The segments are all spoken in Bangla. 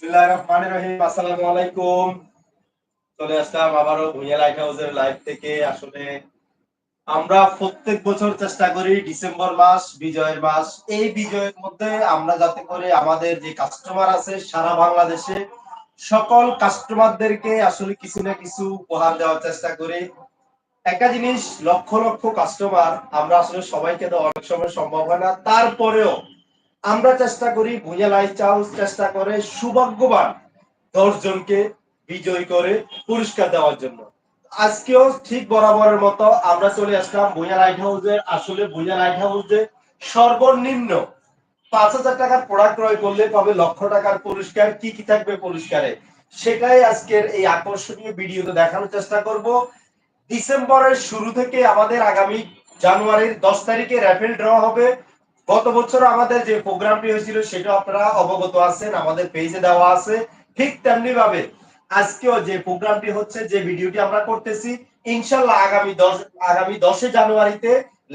আমাদের যে কাস্টমার আছে সারা বাংলাদেশে, সকল কাস্টমারদেরকে আসলে কিছু না কিছু উপহার দেওয়ার চেষ্টা করি। একটা জিনিস, লক্ষ লক্ষ কাস্টমার আমরা আসলে সবাইকে তো অনেক সময় সম্ভব হয় না। তারপরেও আমরা চেষ্টা করি ভুঁইয়া লাইট হাউস চেষ্টা করে সৌভাগ্যবান দশ জনকে বিজয় করে পুরস্কার দেওয়ার জন্য। আজকেও ঠিক বরাবরের মতো আমরা চলে আসলাম ভুঁইয়া লাইট হাউসের আসলে ভুঁইয়া লাইট হাউসে সর্বনিম্ন পাঁচ হাজার টাকার প্রোডাক্ট ক্রয় করলে পাবে লক্ষ টাকার পুরস্কার। কি কি থাকবে পুরস্কারে? সেটাই আজকের এই আকর্ষণীয় ভিডিওতে দেখানোর চেষ্টা করব। ডিসেম্বরের শুরু থেকে আমাদের আগামী জানুয়ারির দশ তারিখে র্যাফেল ড্র হবে। গত বছর আমাদের যে প্রোগ্রামটি হয়েছিল সেটা আপনারা অবগত আছেন, আমাদের পেজে দেওয়া আছে। ঠিক তেমনি ভাবে আজকেও যে প্রোগ্রামটি হচ্ছে, যে ভিডিওটি আমরা করতেছি, ইনশাল্লাহ আগামী দশ, আগামী দশে জানুয়ারিতে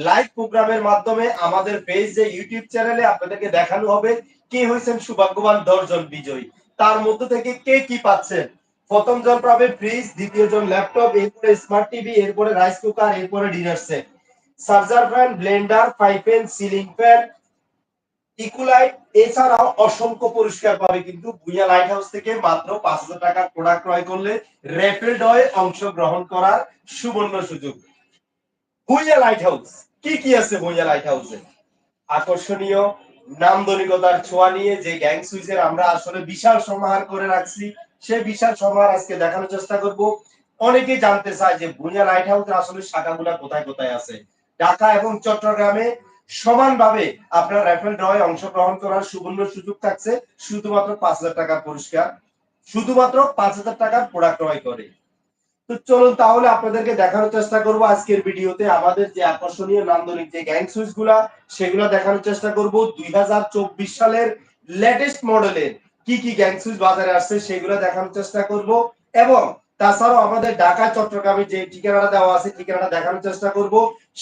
লাইভ প্রোগ্রামের মাধ্যমে আমাদের পেজ যে ইউটিউব চ্যানেলে আপনাদেরকে দেখানো হবে কে হয়েছেন সৌভাগ্যবান দশজন বিজয়ী। তার মধ্য থেকে কে কি পাচ্ছেন? প্রথম জন পাবে ফ্রিজ দ্বিতীয় জন ল্যাপটপ এরপরে স্মার্ট টিভি এরপরে রাইস কুকার এরপরে dinner set charger fan blender fry pan ceiling fan ইকুলাইট, এছাড়াও অসংখ্য পুরস্কার পাবে, কিন্তু ভুইয়া লাইট হাউস থেকে মাত্র পাঁচ হাজার টাকার প্রোডাক্ট ক্রয় করলে র্যাপিড ডয়ে অংশগ্রহণ করার সুবর্ণ সুযোগ। ভুইয়া লাইট হাউস কি কি আছে ভুইয়া লাইট হাউসে আকর্ষণীয়, নান্দনিকতার ছোঁয়া নিয়ে যে গ্যাং সুইচের আমরা আসলে বিশাল সমাহার করে রাখছি সেই বিশাল সমাহার আজকে দেখানোর চেষ্টা করব। অনেকে জানতে চায় যে ভুইয়া লাইট হাউসের আসলে শাখাগুলা কোথায় কোথায় আছে? ঢাকা এবং চট্টগ্রামে সমানভাবে আপনার র্যাফেল ড্রয়ে অংশগ্রহণ করার সুবর্ণ সুযোগ থাকছে, শুধুমাত্র পাঁচ হাজার টাকার পুরস্কার, শুধুমাত্র পাঁচ হাজার টাকার প্রোডাক্ট ক্রয় করে। তো চলুন তাহলে আপনাদেরকে দেখানোর চেষ্টা করব আজকের ভিডিওতে। আমাদের যে আকর্ষণীয় নান্দনিক যে গ্যাং সুইচগুলা, সেগুলো দেখানোর চেষ্টা করব। দুই হাজার চব্বিশ সালের লেটেস্ট মডেলের কি কি গ্যাং সুইচ বাজারে আসছে, সেগুলো দেখানোর চেষ্টা করব। এবং তাছাড়াও আমাদের ঢাকা, চট্টগ্রামে যে ঠিকানাটা দেওয়া আছে, ঠিকানাটা দেখানোর চেষ্টা করব।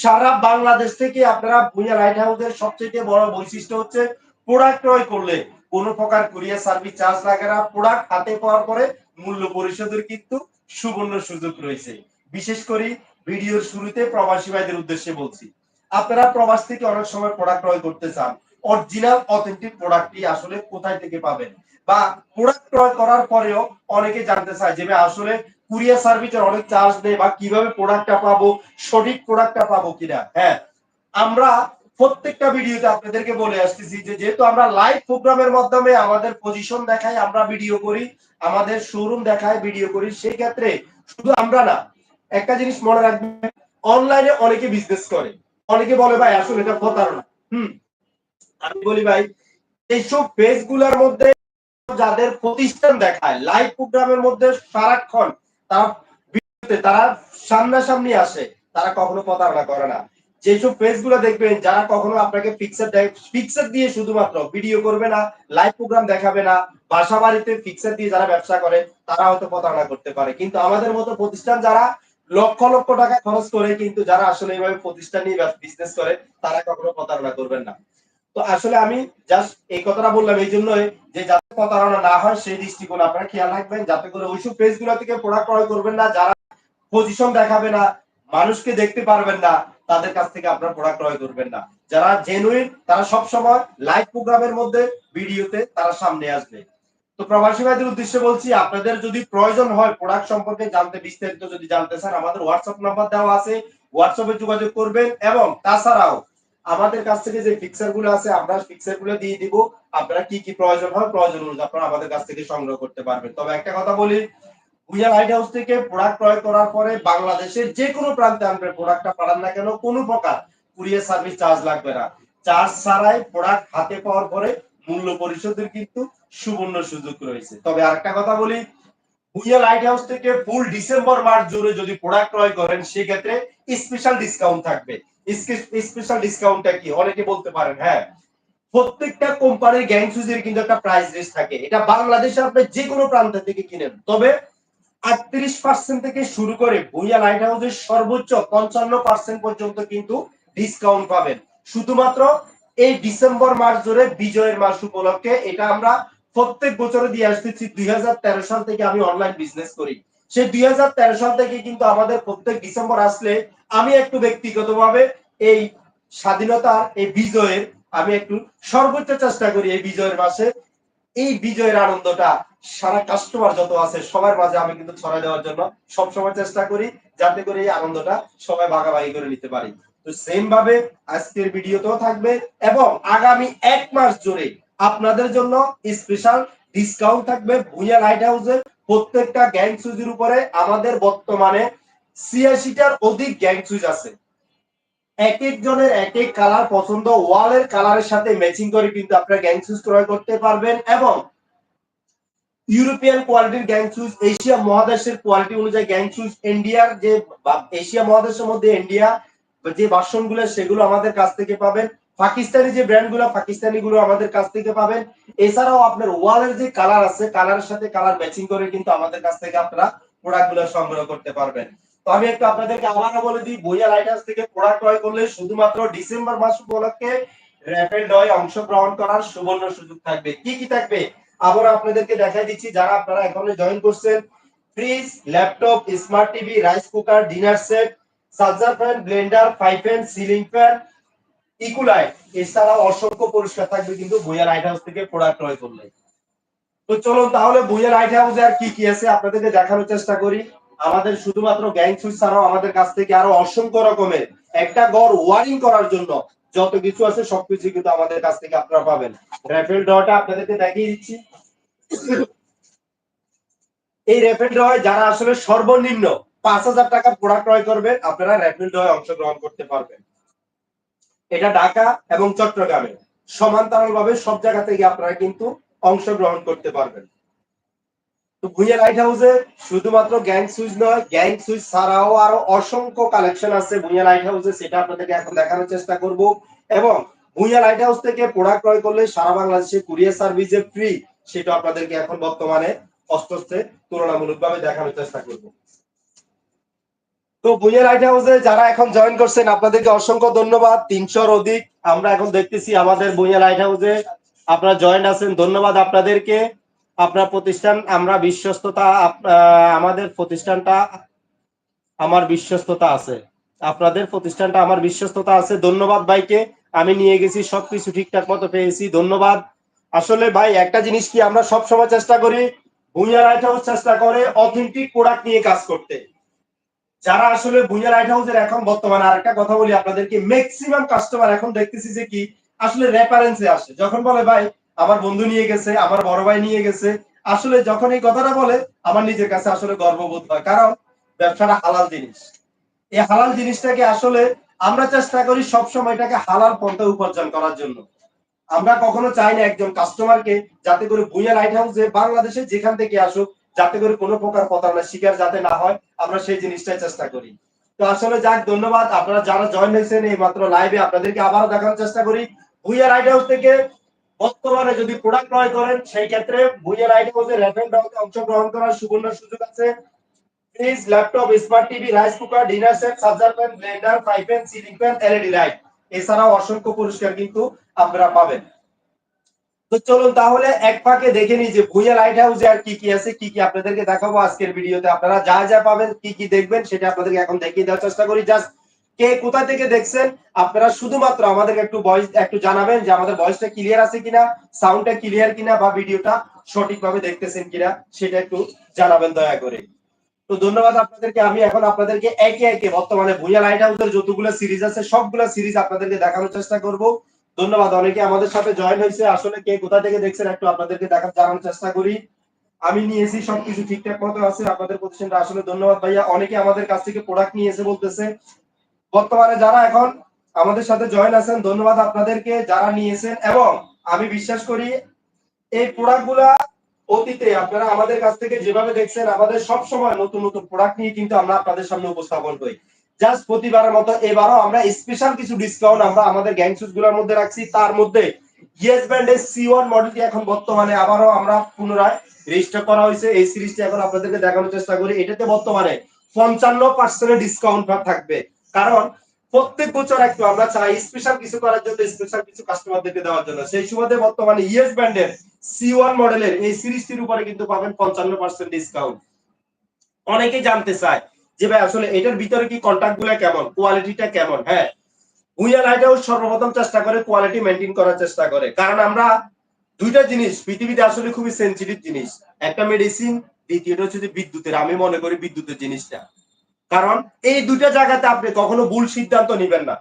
সারা বাংলাদেশ থেকে আপনারা ভুইয়া লাইট হাউসের সবচেয়ে বড় বৈশিষ্ট্য হচ্ছে প্রোডাক্ট ক্রয় করলে কোনো প্রকার কুরিয়ার সার্ভিস চার্জ লাগে না। প্রোডাক্ট হাতে পাওয়ার পরে মূল্য পরিশোধের কিন্তু সুবর্ণ সুযোগ রয়েছে। বিশেষ করে ভিডিওর শুরুতে প্রবাসী ভাইদের উদ্দেশ্যে বলছি, আপনারা প্রবাস থেকে অনেক সময় প্রোডাক্ট ক্রয় করতে চান। অরিজিনাল অথেন্টিক প্রোডাক্টটি আসলে কোথায় থেকে পাবেন? বা প্রোডাক্ট ক্রয় করার পরেও অনেকে জানতে চায় যে আসলে কুরিয়ার সার্ভিসের অনেক চার্জ নেই বা কীভাবে প্রোডাক্টটা পাবো, সঠিক প্রোডাক্টটা পাবো কিনা? হ্যাঁ আমরা প্রত্যেকটা ভিডিওতে আপনাদেরকে বলে আসতেছি যে যেহেতু আমরা লাইভ প্রোগ্রামের মাধ্যমে আমাদের পজিশন দেখাই, আমরা ভিডিও করি, আমাদের শোরুম দেখায় ভিডিও করি, সেই ক্ষেত্রে শুধু আমরা না, একটা জিনিস মনে রাখবেন অনলাইনে অনেকে বিজনেস করে। অনেকে বলে, ভাই, আসলে এটা প্রতারণা। হুম, আমি বলি, ভাই, এইসব পেজগুলার মধ্যে যাদের প্রতিষ্ঠান দেখায় লাইভ প্রোগ্রামের মধ্যে সারাক্ষণ তারা তারা সামনাসামনি আসে, তারা কখনো প্রতারণা করে না। যেসব পেজগুলো দেখবেন, যারা কখনো আপনাকে ফিক্সার ফিক্সার দিয়ে শুধুমাত্র ভিডিও করবে না লাইভ প্রোগ্রাম দেখাবে না বাসা বাড়িতে ফিক্সার দিয়ে যারা ব্যবসা করে, তারা হয়তো প্রতারণা করতে পারে। কিন্তু আমাদের মতো প্রতিষ্ঠান যারা লক্ষ লক্ষ টাকা খরচ করে, কিন্তু যারা আসলে এইভাবে প্রতিষ্ঠান নিয়ে বিজনেস করে, তারা কখনো প্রতারণা করবেন না। তো আসলে আমি জাস্ট এই কথাটা বললাম এই জন্যই যে যাতে প্রতারণা না হয় সেই দৃষ্টিকোণ আপনারা খেয়াল রাখবেন, যাতে করে ওইসব পেজগুলো থেকে প্রোডাক্ট ক্রয় করবেন না, যারা পজিশন দেখাবে না, মানুষকে দেখতে পারবেন না, তাদের কাছ থেকে আপনারা প্রোডাক্ট ক্রয় করবেন না। যারা জেনুইন তারা সব সময় লাইভ প্রোগ্রামের মধ্যে ভিডিওতে তারা সামনে আসবে। তো প্রবাসী ভাইদের উদ্দেশ্যে বলছি, আপনাদের যদি প্রয়োজন হয় প্রোডাক্ট সম্পর্কে জানতে, বিস্তারিত যদি জানতে চান, আমাদের হোয়াটসঅ্যাপ নাম্বার দেওয়া আছে হোয়াটসঅ্যাপে যোগাযোগ করবেন এবং তাছাড়াও আমাদের কাছ থেকে যে ফিক্সারগুলো আছে, আমরা ফিক্সারগুলো দিয়ে দিব। আপনারা কি কি প্রয়োজন হয়, প্রয়োজন অনুযায়ী আপনারা আমাদের কাছ থেকে সংগ্রহ করতে পারবেন। তবে একটা কথা বলি ভুইয়া লাইট হাউস থেকে প্রোডাক্ট ক্রয় করার পরে বাংলাদেশের যে কোনো প্রান্তে আনবে প্রোডাক্টটা পাঠান না কেন, কোনো প্রকার কুরিয়ার সার্ভিস চার্জ লাগবে না। চার্জ ছাড়াই প্রোডাক্ট হাতে পাওয়ার পরে মূল্য পরিশোধের কিন্তু সুবর্ণ সুযোগ রয়েছে। তবে আরেকটা কথা বলি ভুইয়া লাইট হাউস থেকে ফুল ডিসেম্বর মাস জুড়ে যদি প্রোডাক্ট ক্রয় করেন, সেক্ষেত্রে স্পেশাল ডিসকাউন্ট থাকবে। স্পেশাল ডিসকাউন্টটা কি? অনেকে বলতে পারেন হ্যাঁ। প্রত্যেকটা কোম্পানির গ্যাং সুইচের কিন্তু একটা প্রাইস রেঞ্জ থাকে। এটা বাংলাদেশে আপনি যে কোনো প্রান্ত থেকে কিনেন। তবে আটত্রিশ পার্সেন্ট থেকে শুরু করে ভুইয়া লাইট হাউসের সর্বোচ্চ পঞ্চান্ন পার্সেন্ট পর্যন্ত কিন্তু ডিসকাউন্ট পাবেন। শুধুমাত্র এই ডিসেম্বর মাস জুড়ে বিজয়ের মাস উপলক্ষে এটা আমরা প্রত্যেক বছরে দিয়ে আসতেছি দুই হাজার তেরো সাল থেকে আমি অনলাইন বিজনেস করি। সেই দুই হাজার তেরো সাল থেকে কিন্তু আমাদের প্রত্যেক ডিসেম্বর আসলে আমি একটু ব্যক্তিগতভাবে এই স্বাধীনতার, এই বিজয়ের, আমি একটু সর্বোচ্চ চেষ্টা করি এই বিজয়ের মাসে এই বিজয়ের আনন্দটা সারা কাস্টমার যত আছে, সবার মাঝে আমি কিন্তু ছড়াই দেওয়ার জন্য সবসময় চেষ্টা করি, যাতে করে এই আনন্দটা সবাই ভাগাভাগি করে নিতে পারি। তো সেম ভাবে আজকের ভিডিওতেও থাকবে এবং আগামী এক মাস জুড়ে আপনাদের জন্য স্পেশাল ডিসকাউন্ট থাকবে ভুইয়া লাইট হাউসের প্রত্যেকটা গ্যাং সুইজের উপরে। আমাদের বর্তমানে ছিয়াশিটার অধিক গ্যাং সুইচ আছে। এক এক জনের এক এক কালার পছন্দ ওয়ালের কালারের সাথে ম্যাচিং করে কিন্তু আপনারা গ্যাং সুইচ ক্রয় করতে পারবেন এবং ইউরোপিয়ান কোয়ালিটির গ্যাং সুইচ এশিয়া মহাদেশের কোয়ালিটি অনুযায়ী গ্যাং সুইচ ইন্ডিয়ার যে এশিয়া মহাদেশের মধ্যে ইন্ডিয়া যে বাসনগুলো সেগুলো আমাদের কাছ থেকে পাবেন। পাকিস্তানি যে ব্র্যান্ডগুলো পাকিস্তানি গুলো আমাদের কাছ থেকে পাবেন। এছাড়াও আপনার ওয়ালের যে কালার আছে কালারের সাথে কালার ম্যাচিং করে কিন্তু আমাদের কাছ থেকে আপনারা প্রোডাক্টগুলো সংগ্রহ করতে পারবেন। তো আমি একটু আপনাদেরকে আবারও বলে দিই বইয়া লাইট হাউস থেকে প্রোডাক্ট ক্রয় করলে শুধুমাত্র ডিসেম্বর মাস উপলক্ষে র্যাপেল ডয় অংশগ্রহণ করার সুবর্ণ সুযোগ থাকবে। কি কি থাকবে? আবার আপনাদেরকে দেখাই দিচ্ছি, যারা আপনারা এখনও জয়েন করছেন fridge laptop smart TV rice cooker dinner set charger fan blender five fan ceiling fan ইকুলাইট এছাড়াও অসংখ্য পুরস্কার থাকবে কিন্তু ভুইয়া লাইট হাউস থেকে প্রোডাক্ট ক্রয় করলে। তো চলুন তাহলে ভুইয়া লাইট হাউসে আর কি কি আছে আপনাদেরকে দেখানোর চেষ্টা করি। আমাদের শুধুমাত্র গ্যাং সুইচ ছাড়াও আমাদের কাছ থেকে আরও অসংখ্য রকমের একটা ঘর ওয়ারিং করার জন্য যত কিছু আছে সবকিছু কিন্তু আমাদের কাছ থেকে আপনারা পাবেন। র্যাফেল ড্রটা আপনাদেরকে দেখিয়ে দিচ্ছি। এই র্যাফেল ড্রয় যারা আসলে সর্বনিম্ন পাঁচ হাজার টাকার প্রোডাক্ট ক্রয় করবেন, আপনারা র্যাফেল ড্রয় অংশগ্রহণ করতে পারবেন। এটা ঢাকা এবং চট্টগ্রামে। সমান্তরাল ভাবে সব জায়গা থেকে আপনারা কিন্তু অংশগ্রহণ করতে পারবেন। তো ভুইয়া লাইট হাউসে শুধুমাত্র গ্যাং সুইচ নয় গ্যাং সুইচ ছাড়াও আরও অসংখ্য কালেকশন আছে ভুইয়া লাইট হাউসে সেটা আপনাদেরকে এখন দেখানোর চেষ্টা করব। এবং ভুইয়া লাইট হাউস থেকে প্রোডাক্ট ক্রয় করলে সারা বাংলাদেশে কুরিয়ার সার্ভিস ফ্রি সেটা আপনাদেরকে এখন বর্তমানে অস্তে তুলনামূলকভাবে দেখানোর চেষ্টা করব। তো ভুইয়া লাইট হাউসে যারা এখন জয়েন করছেন, আপনাদেরকে অসংখ্য ধন্যবাদ। তিনশোর অধিক আমরা এখন দেখতেছি আমাদের ভুইয়া লাইট হাউসে আপনারা জয়েন আছেন। ধন্যবাদ আপনাদেরকে। আপনার প্রতিষ্ঠান, আমরা বিশ্বস্ততা আমাদের প্রতিষ্ঠানটা আমার বিশ্বস্ততা আছে। আপনাদের প্রতিষ্ঠানটা আমার বিশ্বস্ততা আছে। ধন্যবাদ ভাইকে। আমি নিয়ে গেছি, সবকিছু ঠিকঠাক মতো পেয়েছি। ধন্যবাদ। আসলে ভাই, একটা জিনিস কি আমরা সব সময় চেষ্টা করি ভুইয়া লাইট হাউস চেষ্টা করে অথেন্টিক প্রোডাক্ট নিয়ে কাজ করতে। যারা আসলে ভুইয়া লাইট হাউসের এখন বর্তমানে আরেকটা কথা বলি আপনাদেরকে ম্যাক্সিমাম কাস্টমার এখন দেখতেছি যে কি, আসলে রেফারেন্সে আসে। যখন বলে, ভাই, আমার বন্ধু নিয়ে গেছে, আমার বড় ভাই নিয়ে গেছে। আসলে যখন এই কথাটা বলে, আমার নিজের কাছে আসলে গর্ববোধ হয়। কারণ ব্যবসাটা হালাল জিনিস। এই হালাল জিনিসটাকে আসলে আমরা চেষ্টা করি সব সময় এটাকে হালাল পন্থা উপার্জন করার জন্য। আমরা কখনো চাই না একজন কাস্টমারকে যাতে করে ভুইয়া লাইট হাউসে বাংলাদেশে যেখান থেকে আসুক যাতে করে কোনো প্রকার প্রতারণার শিকার যাতে না হয়, আমরা সেই জিনিসটাই চেষ্টা করি। তো আসলে যাক, ধন্যবাদ। আপনারা যারা জয়েন হয়েছেন এই মাত্র লাইভে আপনাদেরকে আবারও দেখানোর চেষ্টা করি। ভুইয়া লাইট হাউস থেকে বর্তমানে যদি প্রোডাক্ট ক্রয় করেন, সেই ক্ষেত্রে ভুইয়া লাইট হাউসে রেফেন ড্রতে অংশগ্রহণ করার সুবর্ণ সুযোগ আছে। Fridge laptop smart TV rice cooker dinner set charger fan blender five fan ceiling fan LED light এছাড়াও অসংখ্য পুরস্কার কিন্তু আপনারা পাবেন। তো চলুন তাহলে এক পাকে দেখে নিই যে ভুইয়া লাইট হাউসে আর কি কি আছে, কি কি আপনাদেরকে দেখাবো আজকের ভিডিওতে। আপনারা যা যা পাবেন, কি কি দেখবেন, সেটা আপনাদেরকে এখন দেখিয়ে দেওয়ার চেষ্টা করি। জাস্ট কে কোথা থেকে দেখছেন, আপনারা শুধুমাত্র আমাদেরকে একটু ভয়েস একটু জানাবেন যে আমাদের ভয়েসটা ক্লিয়ার আছে কিনা সাউন্ডটা ক্লিয়ার কিনা, বা ভিডিওটা সঠিকভাবে দেখতেছেন কিনা, সেটা একটু জানাবেন দয়া করে। তো ধন্যবাদ আপনাদেরকে। আমি এখন আপনাদেরকে একে একে বর্তমানে ভুইয়া লাইট হাউসের যতগুলো সিরিজ আছে, সবগুলো সিরিজ আপনাদেরকে দেখানোর চেষ্টা করব। ধন্যবাদ, অনেকে আমাদের সাথে জয়েন হয়েছে। আসলে কে কোথা থেকে দেখছেন একটু আপনাদেরকে দেখার জানানোর চেষ্টা করি। আমি নিয়েছি সবকিছু ঠিকঠাক মতো আছে, আপনাদের প্রতিষ্ঠানটা আসলে ধন্যবাদ ভাইয়া। অনেকে আমাদের কাছ থেকে প্রোডাক্ট নিয়ে এসে বলতেছে। বর্তমানে যারা এখন আমাদের সাথে জয়েন আছেন, ধন্যবাদ আপনাদেরকে যারা নিয়েছেন। এবং আমি বিশ্বাস করি, এই প্রোডাক্টগুলা অতীতে আপনারা আমাদের কাছ থেকে যেভাবে দেখছেন, আমাদের সব সময় নতুন নতুন প্রোডাক্ট নিয়ে কিন্তু আমরা আপনাদের সামনে উপস্থাপন করি। জাস্ট প্রতিবারের মতো এবারও আমরা স্পেশাল কিছু ডিসকাউন্ট আমরা আমাদের গ্যাংগুলোর মধ্যে রাখছি। তার মধ্যে ইয়েস ব্র্যান্ডের সি ওয়ান মডেলটি এখন বর্তমানে আবারও আমরা পুনরায় রেজিস্টার করা হয়েছে। এই সিরিজটি এখন আপনাদেরকে দেখানোর চেষ্টা করি। এটাতে বর্তমানে পঞ্চান্ন পার্সেন্টের ডিসকাউন্ট থাকবে। কারণ প্রত্যেক বছর একটু আমরা চাই স্পেশাল কিছু করার জন্য স্পেশাল কিছু কাস্টমারদেরকে দেওয়ার জন্য। সেই সুবাদে বর্তমানে ইয়েস ব্র্যান্ডের সি ওয়ান মডেলের এই সিরিজটির উপরে কিন্তু পাবেন পঞ্চান্ন পার্সেন্ট ডিসকাউন্ট অনেকে জানতে চায় যে ভাই, আসলে এটার ভিতরে কি কন্ট্যাক্টগুলা কেমন? কোয়ালিটিটা কেমন? হ্যাঁ। ভুইয়া লাইট সর্বপ্রথম চেষ্টা করে কোয়ালিটি মেনটেন করার চেষ্টা করে। কারণ আমরা দুইটা জিনিস, পৃথিবীতে আসলে খুবই সেন্সিটিভ জিনিস। একটা মেডিসিন দ্বিতীয়টা হচ্ছে বিদ্যুতের। আমি মনে করি বিদ্যুতের জিনিসটা। কারণ এই দুইটা জায়গাতে আপনি কখনো ভুল সিদ্ধান্ত নিবেন না।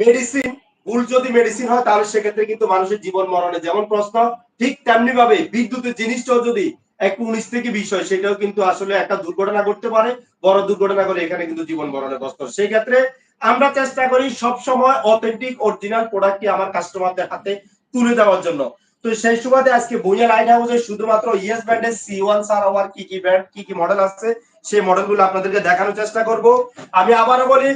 মেডিসিন ভুল যদি মেডিসিন হয়, তাহলে সেক্ষেত্রে কিন্তু মানুষের জীবন মরণে যেমন প্রশ্ন, ঠিক তেমনি ভাবে বিদ্যুতের জিনিসটাও যদি একটু উনিশ থেকে বিশ হয়, সেটাও কিন্তু আসলে একটা দুর্ঘটনা করতে পারে, বড় দুর্ঘটনা করে এখানে কিন্তু জীবন মরণে কষ্ট সেই ক্ষেত্রে আমরা চেষ্টা করি সব সময় অথেন্টিক অরিজিনাল প্রোডাক্টটি আমার কাস্টমারদের হাতে তুলে দেওয়ার জন্য। তো সেই সুবাদে আজকে বইয়া লাইট হাউসে শুধুমাত্র ইয়েস ব্র্যান্ডের সি ওয়ান সার আবার কি কি ব্র্যান্ড কি কি মডেল আছে সেই মডেলগুলো আপনাদেরকে দেখানোর চেষ্টা করব। আমি আবারও বলি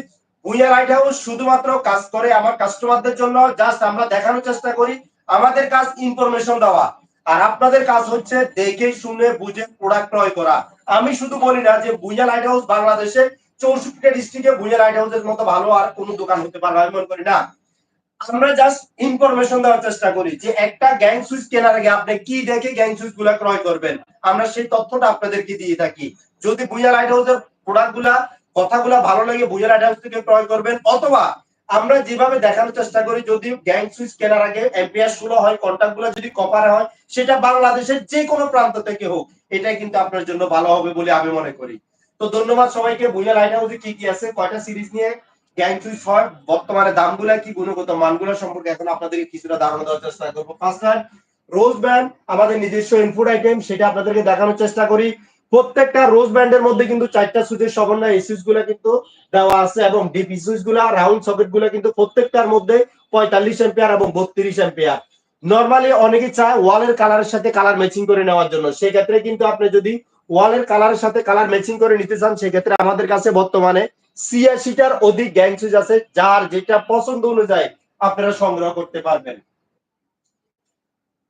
ভুইয়া লাইট হাউস শুধুমাত্র কাজ করে আমার কাস্টমারদের জন্য জাস্ট আমরা দেখানোর চেষ্টা করি, আমাদের কাজ ইনফরমেশন দেওয়া। আর আপনাদের কাজ হচ্ছে দেখে শুনে বুঝে প্রোডাক্ট ক্রয় করা। আমি শুধু বলি না যে ভুইয়া লাইট হাউস বাংলাদেশে চৌষট্টি ডিস্ট্রিক্টে ভুইয়া লাইট হাউসের মতো ভালো আর কোনো দোকান হতে পারবে আমি মনে করি না। আমরা জাস্ট ইনফরমেশন দেওয়ার চেষ্টা করি যে একটা গ্যাং সুইচ কেনার আগে আপনি কি দেখে গ্যাং সুইচগুলা ক্রয় করবেন। আমরা সেই তথ্যটা আপনাদেরকে দিয়ে থাকি। যদি ভুইয়া লাইট হাউসের প্রোডাক্টগুলা, কথাগুলা ভালো লাগে, ভুইয়া লাইট হাউস থেকে ক্রয় করবেন, অথবা আমরা যেভাবে দেখানোর চেষ্টা করি, যদি গ্যাং সুইচ কেনার আগে এমপিআর ষোলো হয় কন্ট্যাক্টগুলো যদি কপারে হয়, সেটা বাংলাদেশের যে কোনো প্রান্ত থেকে হোক, এটাই কিন্তু আপনার জন্য ভালো হবে বলে আমি মনে করি। তো ধন্যবাদ সবাইকে ভুইয়া লাইট হাউসে কি কি আছে, কয়টা সিরিজ নিয়ে গ্যাং সুইচ হয়, বর্তমানে দামগুলা কি, গুণগত মানগুলো সম্পর্কে এখন আপনাদেরকে কিছুটা ধারণা দেওয়ার চেষ্টা করব। ফার্স্ট হ্যান্ড রোজ ব্যান্ড আমাদের নিজস্ব ইনপুট আইটেম সেটা আপনাদেরকে দেখানোর চেষ্টা করি। প্রত্যেকটা রোজ ব্যান্ডের মধ্যে কিন্তু চারটা সুইচের সমন্বয় এই গুলা কিন্তু দেওয়া আছে এবং ডিপি সুইচগুলা রাউন্ড সকেটগুলা কিন্তু প্রত্যেকটার মধ্যে পঁয়তাল্লিশ এম্পিয়ার এবং বত্রিশ এম্পিয়ার নর্মালি অনেকে চায় ওয়ালের কালারের সাথে কালার ম্যাচিং করে নেওয়ার জন্য। সেক্ষেত্রে কিন্তু আপনি যদি ওয়ালের কালারের সাথে কালার ম্যাচিং করে নিতে চান, সেক্ষেত্রে আমাদের কাছে বর্তমানে ছিয়াশিটার অধিক গ্যাং সুইচ আছে, যার যেটা পছন্দ অনুযায়ী আপনারা সংগ্রহ করতে পারবেন।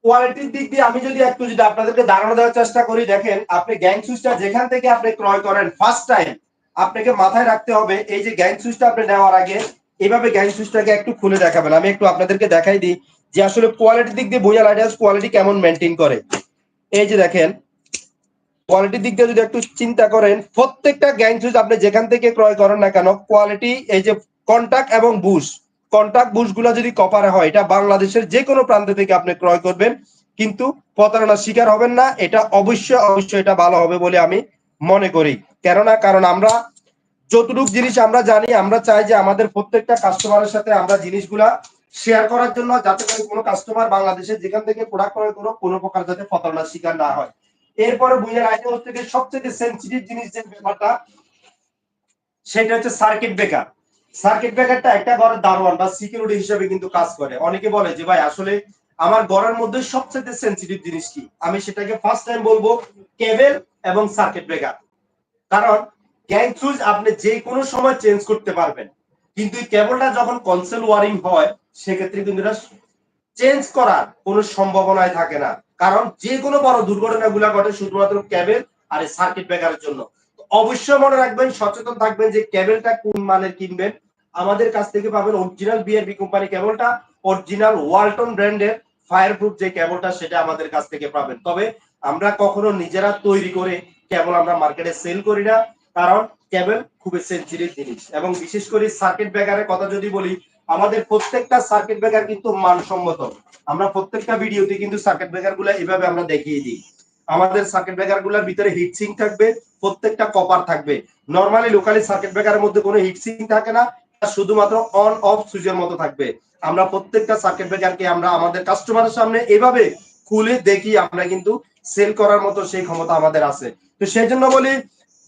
কোয়ালিটির দিক দিয়ে আমি যদি একটু যদি আপনাদেরকে ধারণা দেওয়ার চেষ্টা করি, দেখেন আপনি গ্যাং সুইচটা যেখান থেকে আপনি ক্রয় করেন ফার্স্ট টাইম আপনাকে মাথায় রাখতে হবে এই যে গ্যাং সুইচটা আপনি নেওয়ার আগে এইভাবে গ্যাং সুইচটাকে একটু খুলে দেখাবেন। আমি একটু আপনাদেরকে দেখাই দিই যে আসলে কোয়ালিটির দিক দিয়ে বোঝা লাইট হাউস কোয়ালিটি কেমন মেনটেন করে। এই যে দেখেন কোয়ালিটির দিক দিয়ে যদি একটু চিন্তা করেন, প্রত্যেকটা গ্যাং সুইচ আপনি যেখান থেকে ক্রয় করেন না কেন কোয়ালিটি এই যে কন্টাক্ট এবং বুশ কন্টাক্ট বুশগুলা যদি কপারে হয়, এটা বাংলাদেশের যে কোনো প্রান্ত থেকে আপনি ক্রয় করবেন। কিন্তু প্রতারণার শিকার হবেন না, এটা অবশ্যই অবশ্যই এটা ভালো হবে বলে আমি মনে করি। কেননা, কারণ আমরা যতটুক জিনিস আমরা জানি, আমরা চাই যে আমাদের প্রত্যেকটা কাস্টমারের সাথে আমরা জিনিসগুলা শেয়ার করার জন্য, যাতে করে কোনো কাস্টমার বাংলাদেশে যেখান থেকে প্রোডাক্ট ক্রয় করো কোনো প্রকার যাতে প্রতারণার শিকার না হয়। এরপরে বুঝের আইটেম থেকে সবচেয়ে সেন্সিটিভ জিনিস যে ব্যাপারটা, সেটা হচ্ছে সার্কিট ব্রেকার সার্কিট ব্রেকারটা একটা ঘরের দারোয়ান বা সিকিউরিটি হিসেবে কিন্তু কাজ করে। অনেকে বলে যে, ভাই, আসলে আমার ঘরের মধ্যে সবচেয়ে সেন্সিটিভ জিনিস কি? আমি সেটাকে ফার্স্ট টাইম বলব কেবল এবং সার্কিট ব্রেকার কারণ গ্যাং সুইচ আপনি যে কোনো সময় চেঞ্জ করতে পারবেন। কিন্তু এই কেবলটা যখন কনসেল ওয়ারিং হয়, সেক্ষেত্রে কিন্তু এটা চেঞ্জ করার কোনো সম্ভাবনায় থাকে না। কারণ যে কোনো বড় দুর্ঘটনাগুলো ঘটে শুধুমাত্র কেবল আর সার্কিট ব্রেকারের জন্য। অবশ্যই মনে রাখবেন, সচেতন থাকবেন যে কেবলটা কোন মানের কিনবেন। আমাদের কাছ থেকে পাবেন অরিজিনাল বিআরবি কোম্পানি কেবলটা অরিজিনাল ওয়ালটন ব্র্যান্ডের ফায়ার প্রুফ যে কেবলটা, সেটা আমাদের কাছ থেকে পাবেন। তবে আমরা কখনো নিজেরা তৈরি করে কেবল আমরা মার্কেটে সেল করি না, কারণ কেবল খুবই সেন্সিটিভ জিনিস। এবং বিশেষ করে সার্কিট ব্রেকারের কথা যদি বলি, আমাদের প্রত্যেকটা সার্কিট ব্রেকার কিন্তু মানসম্মত। আমরা প্রত্যেকটা ভিডিওতে কিন্তু সার্কিট ব্রেকারগুলা এভাবে আমরা দেখিয়ে দিই। আমাদের সার্কিট ব্রেকারগুলার ভিতরে হিটসিং থাকবে, প্রত্যেকটা কপার থাকবে। নর্মালি লোকালি সার্কিট ব্রেকারের মধ্যে কোনো হিটসিং থাকে না শুধুমাত্র অন অফ সুইচের মতো থাকবে। আমরা প্রত্যেকটা সার্কিট ব্রেকারকে আমরা আমাদের কাস্টমারের সামনে এভাবে খুলে দেখি, আমরা কিন্তু সেল করার মতো সেই ক্ষমতা আমাদের আছে। তো সেই জন্য বলি,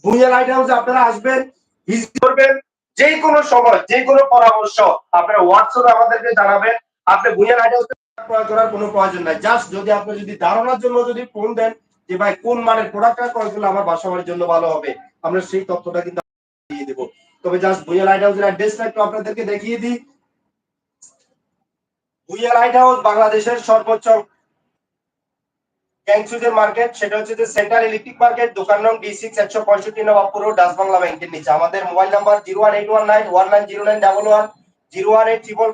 ভুইয়া লাইট হাউসে আপনারা আসবেন ভিজিট করবেন যে কোনো সময় যে কোনো পরামর্শ, আপনারা হোয়াটসঅ্যাপে আমাদেরকে জানাবেন। আপনি ভুইয়া লাইট হাউসে ক্রয় করার কোনো প্রয়োজন নাই। জাস্ট যদি আপনি যদি ধারণার জন্য যদি ফোন দেন যে ভাই কোন মানের প্রোডাক্টটা ক্রয় করলে আমার বাসা বাড়ির জন্য ভালো হবে, আমরা সেই তথ্যটা কিন্তু দিয়ে দেবো। তবে জাস্ট ভুইয়া লাইট হাউসের অ্যাড্রেসটা একটু আপনাদেরকে দেখিয়ে দিই। ভুইয়া লাইট হাউস বাংলাদেশের সর্বোচ্চ গ্যাংসুজের মার্কেট সেটা হচ্ছে যে সেন্ট্রাল ইলেকট্রিক মার্কেট দোকান নং ডি সিক্স একশো পঁয়ষট্টি নবাবপুর ডাস বাংলা ব্যাংকের নিচে। আমাদের mobile number zero one eight one nine one nine zero nine double one zero one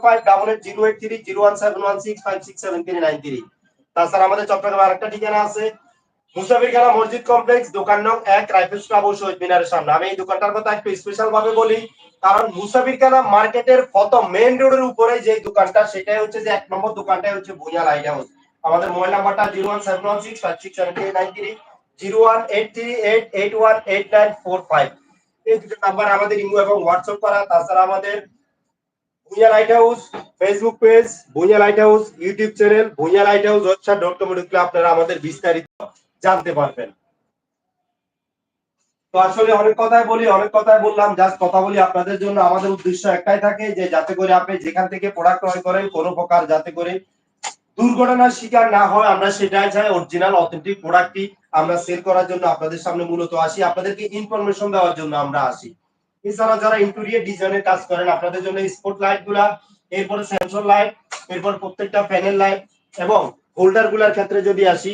five double zero eight three zero one seven one six five six seven three nine three তাছাড়া আমাদের ঠিকানা আছে। মুসাফিরখানা মসজিদ কমপ্লেক্স, দোকান নং এক দোকানটার কথা উপরে যে দোকানটা, সেটাই হচ্ছে যে এক নম্বর দোকানটাই হচ্ছে ভুঁইয়া লাইট হাউস আমাদের মোবাইল নাম্বারটা zero one seven one six five six seven eight nine three zero one eight three eight eight one eight nine four five এই দুটো নাম্বার আমাদের ইমো এবং হোয়াটসঅ্যাপ করা। তাছাড়া আমাদের Bhuiya light house Facebook page Bhuiya light house YouTube channel Bhuiya light house হচ্ছে ডট কম আপনারা আমাদের বিস্তারিত জানতে পারবেন। তো আসলে অনেক কথাই বলি, অনেক কথাই বললাম জাস্ট কথা বলি আপনাদের জন্য। আমাদের উদ্দেশ্য একটাই থাকে যে, যাতে করে আপনি যেখান থেকে প্রোডাক্ট ক্রয় করেন, কোনো প্রকার যাতে করে দুর্ঘটনার শিকার না হয়, আমরা সেটাই চাই অরিজিনাল অথেন্টিক প্রোডাক্টটি আমরা সেল করার জন্য আপনাদের সামনে মূলত আসি। আপনাদেরকে ইনফরমেশন দেওয়ার জন্য আমরা আসি। এছাড়া যারা ইন্টেরিয়র ডিজাইনের কাজ করেন, আপনাদের জন্য স্পট লাইটগুলা, এরপর সেন্সর লাইট এরপর প্রত্যেকটা প্যানেল লাইট এবং হোল্ডারগুলার ক্ষেত্রে যদি আসি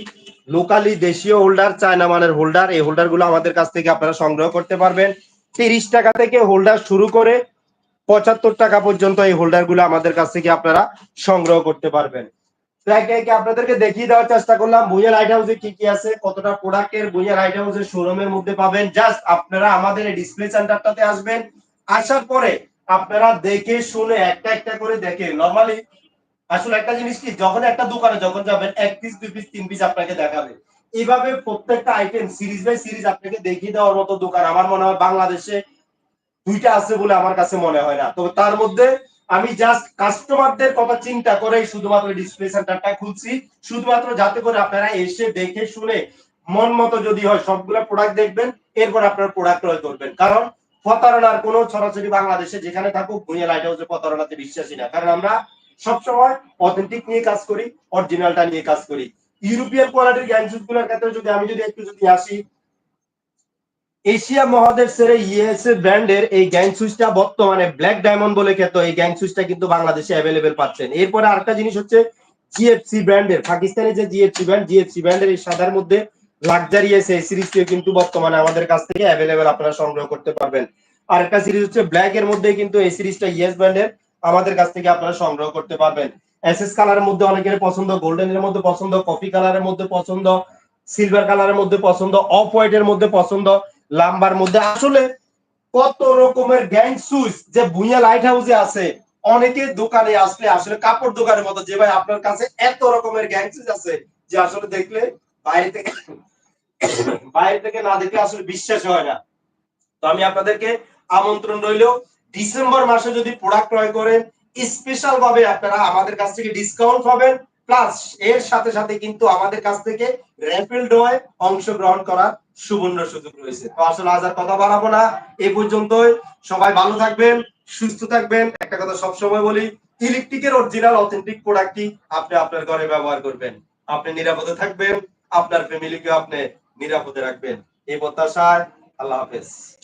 লোকালি দেশীয় হোল্ডার চায়না মানের হোল্ডার এই হোল্ডারগুলো আমাদের কাছ থেকে আপনারা সংগ্রহ করতে পারবেন। তিরিশ টাকা থেকে হোল্ডার শুরু করে পঁচাত্তর টাকা পর্যন্ত এই হোল্ডারগুলো আমাদের কাছ থেকে আপনারা সংগ্রহ করতে পারবেন। একে আপনাদেরকে দেখিয়ে দেওয়ার চেষ্টা করলাম। ভুঁইয়া লাইট হাউসে কি কি আছে, কতটা প্রোডাক্টের ভুঁইয়া লাইট শোরুমের মধ্যে পাবেন। জাস্ট আপনারা আমাদের ডিসপ্লে সেন্টারটাতে আসবেন। আসার পরে আপনারা দেখে, শুনে, একটা একটা করে দেখে নরমালি আসলে একটা জিনিস কি, যখন একটা দোকানে যখন যাবেন, এক পিস দুই পিস তিন পিস আপনাকে দেখাবে। এইভাবে প্রত্যেকটা আইটেম সিরিজ বাই সিরিজ আপনাকে দেখিয়ে দেওয়ার মতো দোকান। আমার মনে হয় বাংলাদেশে দুইটা আছে বলে আমার কাছে মনে হয় না। তবে তার মধ্যে আমি জাস্ট কাস্টমারদের কথা চিন্তা করে শুধুমাত্র ডিসপ্লে সেন্টারটা খুলছি। শুধুমাত্র যাতে করে আপনারা এসে দেখে শুনে মন মতো যদি হয় সবগুলো প্রোডাক্ট দেখবেন, এরপর আপনার প্রোডাক্ট ক্রয় করবেন। কারণ প্রতারণার কোনো ছড়াছড়ি বাংলাদেশে যেখানে থাকুক, ভুঁইয়া লাইট হাউসে প্রতারণাতে বিশ্বাসী না। কারণ আমরা সবসময় অথেন্টিক নিয়ে কাজ করি অরিজিনালটা নিয়ে কাজ করি। ইউরোপিয়ান কোয়ালিটির গ্যাংগুলোর ক্ষেত্রে যদি আমি যদি একটু যদি আসি এশিয়া মহাদেশ ছেড়ে ইএসএ ব্র্যান্ডের এই গ্যাং সুইচটা বর্তমানে ব্ল্যাক ডায়মন্ড বলে খ্যাত। এই গ্যাং সুইচটা কিন্তু বাংলাদেশে অ্যাভেলেবেল পাচ্ছেন। এরপরে আরেকটা জিনিস হচ্ছে জিএফসি ব্র্যান্ডের, পাকিস্তানি যে জিএফসি ব্র্যান্ড জিএফসি ব্র্যান্ডের এই সাদার মধ্যে লাক্সারি এসে এই সিরিজটিও কিন্তু বর্তমানে আমাদের কাছ থেকে অ্যাভেলেবেল আপনারা সংগ্রহ করতে পারবেন। আরেকটা সিরিজ হচ্ছে ব্ল্যাক এর মধ্যে কিন্তু এই সিরিজটা ইএস ব্র্যান্ডের আমাদের কাছ থেকে আপনারা সংগ্রহ করতে পারবেন। এসএস কালারের মধ্যে অনেকের পছন্দ গোল্ডেন এর মধ্যে পছন্দ কফি কালারের মধ্যে পছন্দ সিলভার কালারের মধ্যে পছন্দ অফ হোয়াইট এর মধ্যে পছন্দ। লাম্বার মধ্যে। আসলে কত রকমের গ্যাং সুইচ যে ভুইয়া লাইট হাউসে আছে অনেকে দোকানে আসলে আসলে কাপড় দোকানের মতো। যে ভাই আপনার কাছে এত রকমের গ্যাং সুইচ আছে যে আসলে দেখলে বাইরে থেকে বাইরে থেকে না দেখলে আসলে বিশ্বাস হয় না। তো আমি আপনাদেরকে আমন্ত্রণ রইল, ডিসেম্বর মাসে যদি প্রোডাক্ট ক্রয় করেন স্পেশাল ভাবে আপনারা আমাদের কাছ থেকে ডিসকাউন্ট পাবেন। প্লাস এর সাথে সাথে কিন্তু আমাদের কাছ থেকে র্যাপিড ডোয়ে অংশগ্রহণ করার সুবর্ণ সুযোগ রয়েছে। তো আসলে আজ আর কথা বাড়াবো না। এই পর্যন্তই। সবাই ভালো থাকবেন, সুস্থ থাকবেন। একটা কথা সবসময় বলি, ইলেকট্রিকের অরিজিনাল অথেন্টিক প্রোডাক্টটি আপনি আপনার ঘরে ব্যবহার করবেন। আপনি নিরাপদে থাকবেন, আপনার ফ্যামিলিকে আপনি নিরাপদে রাখবেন। এই প্রত্যাশায় আল্লাহ হাফেজ।